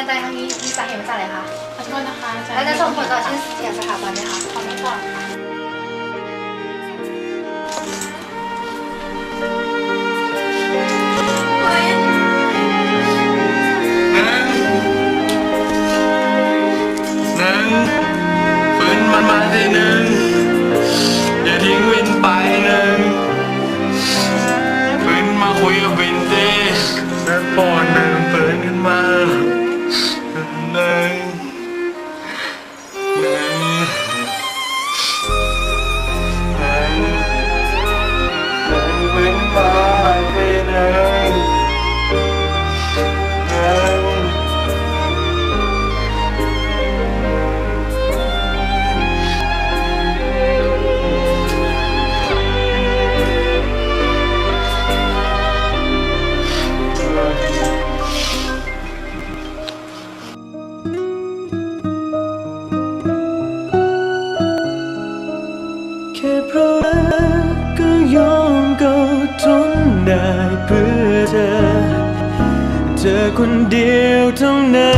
การตายครั้งนี้มีสาเหตุมาจากอะไรคะขอโทษนะคะอาจารย์แล้วจะส่งผลต่อชื่อเสียงสถาบันไหมคะขอโทษค่ะหนึ่งฟื้นมันมาทีหนึ่งอย่าทิ้งวินไปหนึ่งฟื้นมาคุยกับวินดิแล้วปอนหนึ่ง คนเดียวเท่านั้น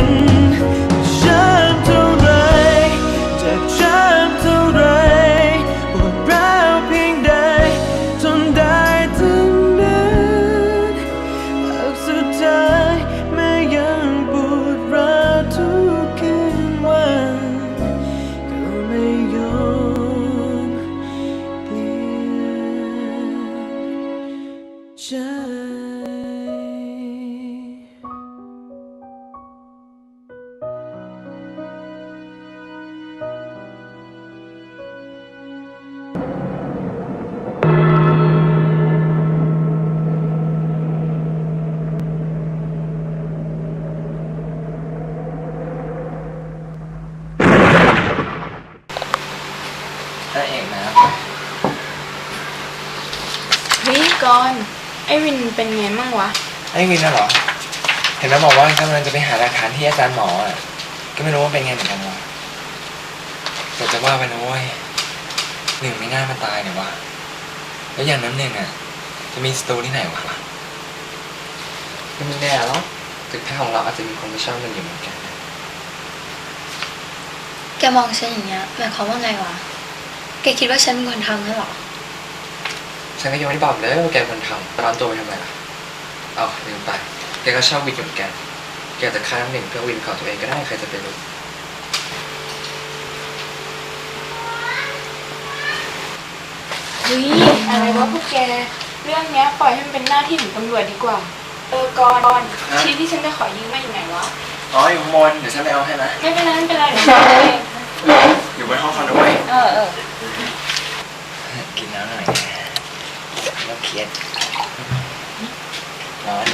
อ้วินเป็นไงมั่งวะ ไอ้วินน่ะเหรอ เห็นไหมบอกว่ากำลังจะไปหาหลักฐานที่อาจารย์หมออะ ก็ไม่รู้ว่าเป็นไงเหมือนกันวะแต่จะว่าไปนะเว้ยหนึ่งไม่น่ามาตายเนี่ยวะ แล้วอย่างน้ำหนึ่งอะ จะมีสตูที่ไหนวะก็ไม่แน่หรอกตึกแท้ของเราอาจจะมีคนไม่ชอบมันอยู่เหมือนกันนะแกมองฉันอย่างเงี้ยหมายความว่าไงวะ แกคิดว่าฉันเป็นคนทำนั่นหรอ ฉันก็ยังไม่ได้บอกเลยว่าแกเป็นคนทำร้อนตัวไปทำไมล่ะเอาลืมไป แกก็ชอบวินอยู่เหมือนกันแกอาจจะฆ่าน้ำหนึ่งเพื่อวินของตัวเองก็ได้ใครจะไปรู้เฮ้ยอะไรวะพวกแก เรื่องเนี้ยปล่อยให้มันเป็นหน้าที่ของตำรวจดีกว่า เออกรณ์ชีทที่ฉันจะขอยืมมาอยู่ไหนวะ อ๋อ อยู่ข้างบนเดี๋ยวฉันไปเอาให้นะ ไม่เป็นไรไม่เป็นไรเดี๋ยวฉันเอาเองอยู่บนห้องคอนโดไว้เออเออกินน้ำหน่อย เขียนนอน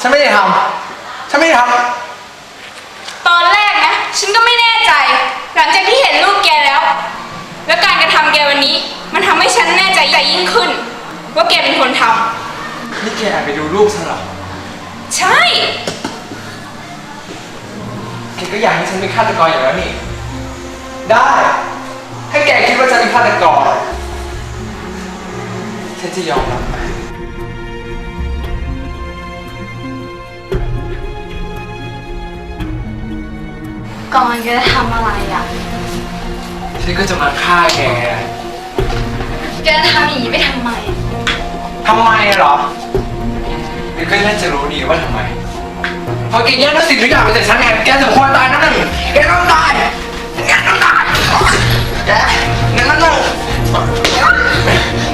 ฉันไม่ได้ทำฉันไม่ได้ทำตอนแรกนะ ฉันก็ไม่แน่ใจ หลังจากที่เห็นรูปแกแล้ว แล้วการกระทำแกวันนี้ มันทำให้ฉันแน่ใจยิ่งขึ้น ว่าแกเป็นคนทำนี่แกแอบไปดูรูปฉันเหรอ ใช่ แกก็อยากให้ฉันเป็นฆาตกรอยู่แล้วนี่ ได้ ถ้าแกคิดว่าฉันเป็นฆาตกร ฉันจะยอมรับมัน ก่อนแกจะทำอะไรอะ ฉันก็จะมาฆ่าแก แกจะทำอย่างนี้ไปทำไม ทำไมเหรอแกก็น่าจะรู้ดีว่าทำไม เพราะแกแย่งทุกสิ่งทุกอย่างไปจากฉันไงแกสมควรตายนั่นหนึ่งแกต้องตาย แกต้องตาย แกนั่นนั่นหนึ่ง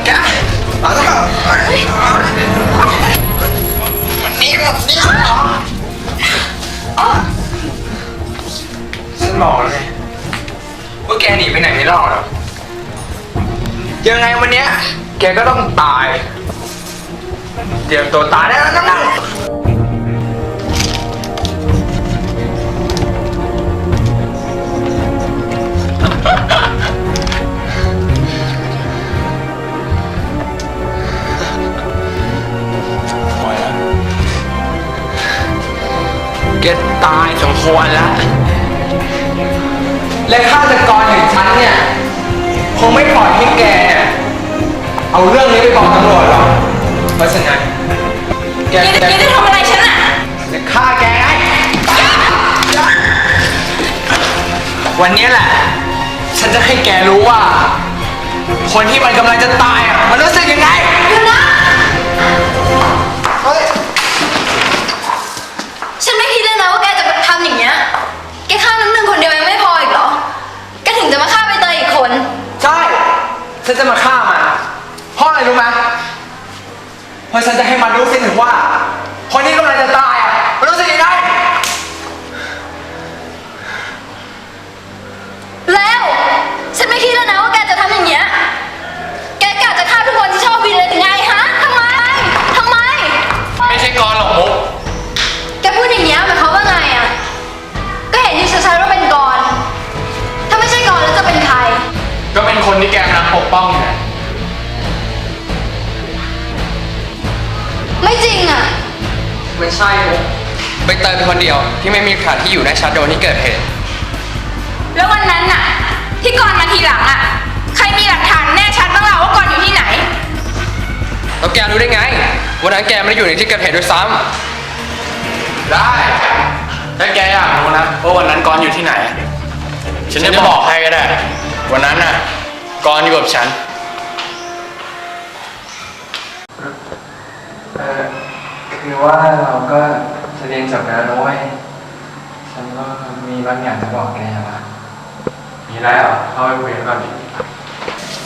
แกเอาซะก่อนวันนี้ บอกเลยว่าแกหนีไปไหนไม่รอดหรอกยังไงวันเนี้ย แกก็ต้องตายเตรียมตัวตายได้แล้วนั่งแกตายสมควรแล้ว และฆาตกรอย่างฉันเนี่ย คงไม่ปล่อยให้แกเนี่ยเอาเรื่องนี้ไปบอกตำรวจหรอกเพราะฉะนั้นแกแกจะจะแกจะทำอะไรฉันอะจะฆ่าแกไงวันนี้แหละ ฉันจะให้แกรู้ว่า คนที่มันกำลังจะตายอะมันรู้สึกยังไง ปกป้องไงไม่จริงอะ ไม่ใช่มุกใบเตยเป็นคนเดียวที่ไม่มีหลักฐานที่อยู่ในชัดโดนที่เกิดเหตุ แล้ววันนั้นน่ะ ที่ก่อนมาทีหลังอะ ใครมีหลักฐานแน่ชัดบ้างล่ะว่าก่อนอยู่ที่ไหน แล้วแกรู้ได้ไง วันนั้นแกไม่ได้อยู่ในที่เกิดเหตุด้วยซ้ได้ถ้าแกอยากรู้นะว่าวันนั้นกรอยู่ที่ไหน ฉันจะบอกให้ก็ได้ วันนั้นน่ะ กรอยู่กับฉัน เออคือว่าเราก็จะเรียนจบแล้วนะเว้ยฉันก็มีบางอย่างจะบอกแกว่ะมีอะไรเหรอเข้าไปคุยกันก่อนดิ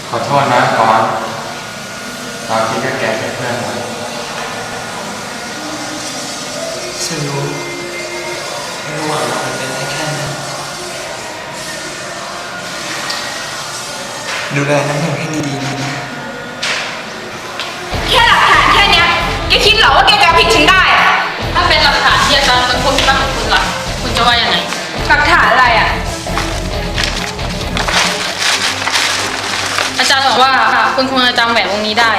ขอโทษนะกรเราคิดกับแกแค่เพื่อนไว้ฉันรู้ระหว่างเรามันเป็นได้แค่นั้น ดูแลน้ำหนึ่งให้ดีๆนะแค่หลักฐานแค่เนี้ยแกคิดเหรอว่าแกจะเอาผิดฉันได้อะถ้าเป็นหลักฐานที่อาจารย์ค้นพบที่บ้านของคุณล่ะคุณจะว่ายังไง หลักฐานอะไรอะ อาจารย์บอกว่าคุณคงจะจำแหวนวงนี้ได้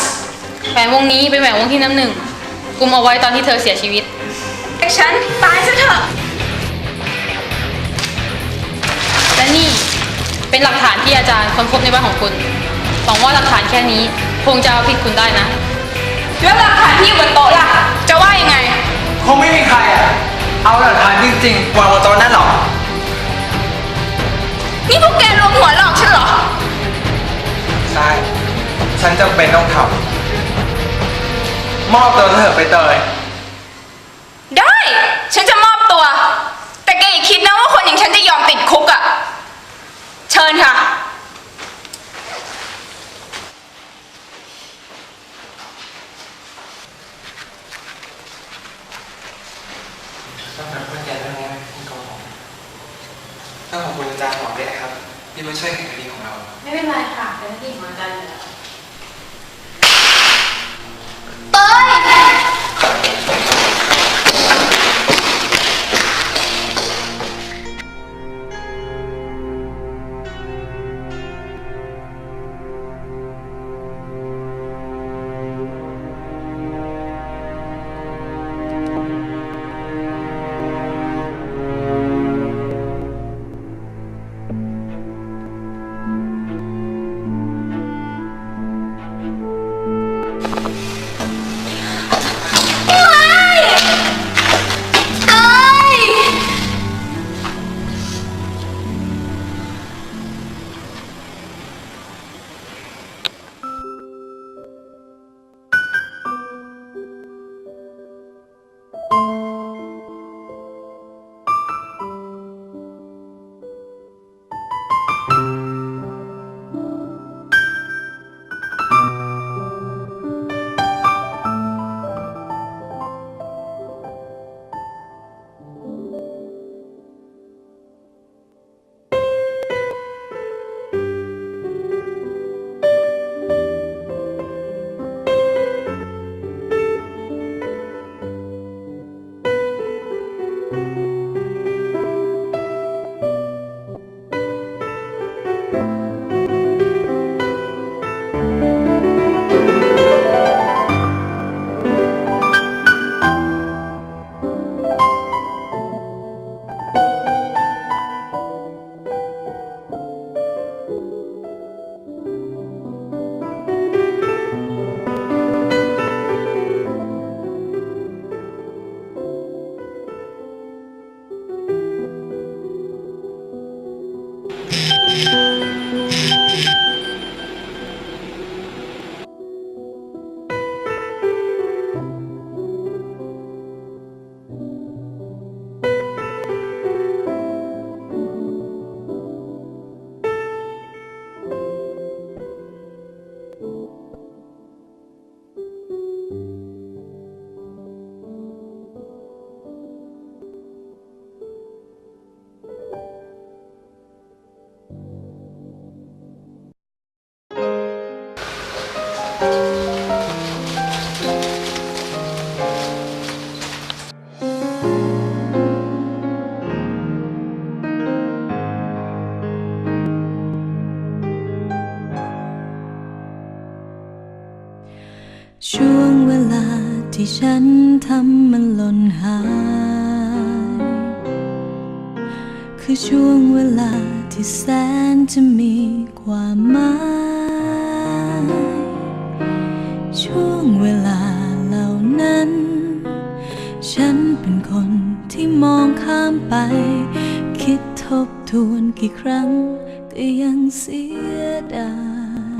แหวนวงนี้เป็นแหวนวงที่น้ำหนึ่งกุมเอาไว้ตอนที่เธอเสียชีวิตแต่ฉันตายซะเถอะและนี่ เป็นหลักฐานที่อาจารย์ค้นพบในบ้านของคุณหวังว่าหลักฐานแค่นี้ คงจะเอาผิดคุณได้นะ แล้วหลักฐานที่อยู่บนโต๊ะล่ะ จะว่ายังไง คงไม่มีใครอะเอาหลักฐานจริงๆวางบนโต๊ะนั่นหรอก นี่พวกแกรวมหัวหลอกฉันเหรอ ใช่ ฉันจำเป็นต้องทำมอบตัวเถอะไปเตย ได้ ฉันจะมอบตัว แต่แกอย่าคิดนะว่าคนอย่างฉันจะยอมติดคุกอะ่ ช่วงเวลาที่แสนจะมีความหมาย ช่วงเวลาเหล่านั้น ฉันเป็นคนที่มองข้ามไป คิดทบทวนกี่ครั้งก็ยังเสียดาย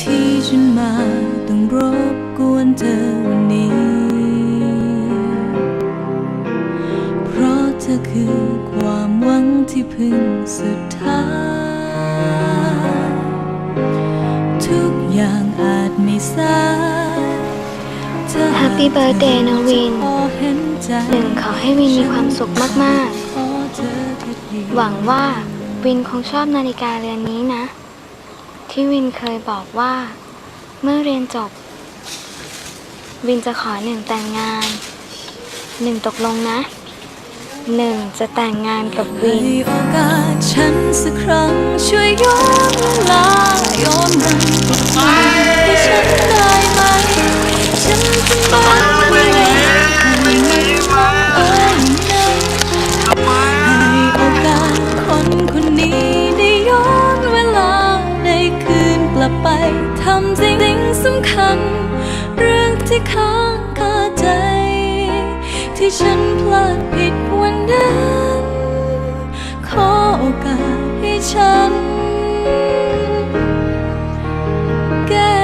ที่ฉันมาต้องรบกวนเธอ คือความหวังที่พึ่งสุดท้าย ทุกอย่างอาจไม่สายเธออาจ Happy birthday นะวินพอเห็นใจหนึ่งขอให้วินมีความสุขมากขอเธอแค่เพียๆหวังว่าวินคงชอบนาฬิกาเรือนนี้นะ ที่วินเคยบอกว่า เมื่อเรียนจบ วินจะขอหนึ่งแต่งงาน หนึ่งตกลงนะ หนึ่งจะแต่งงานกับวิน ให้โอกาสฉันสักครั้งช่วยย้อนเวลาย้อนมันกลับมาให้ฉันได้ไหม ฉันจะไม่เวลาให้มันเอ้ยนั้นให้โอกาสคนคนนี้ได้ย้อนเวลาได้คืนกลับไปทำสิ่งสำคัญ เรื่องที่ค้าง ที่ฉันพลาดผิดวันนั้น ขอโอกาสให้ฉันแก้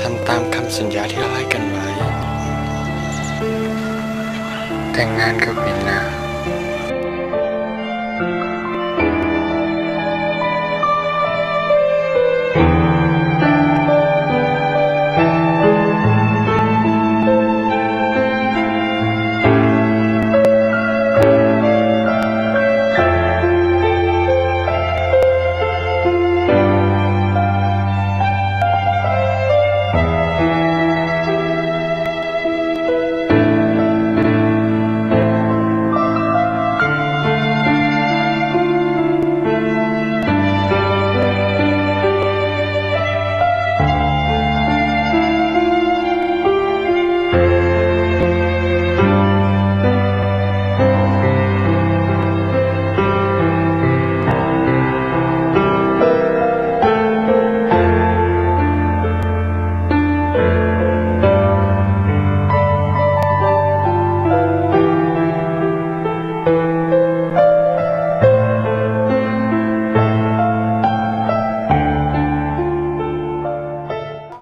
ทำตามคำสัญญาที่เราให้กันไว้ แต่งงานกับวินนา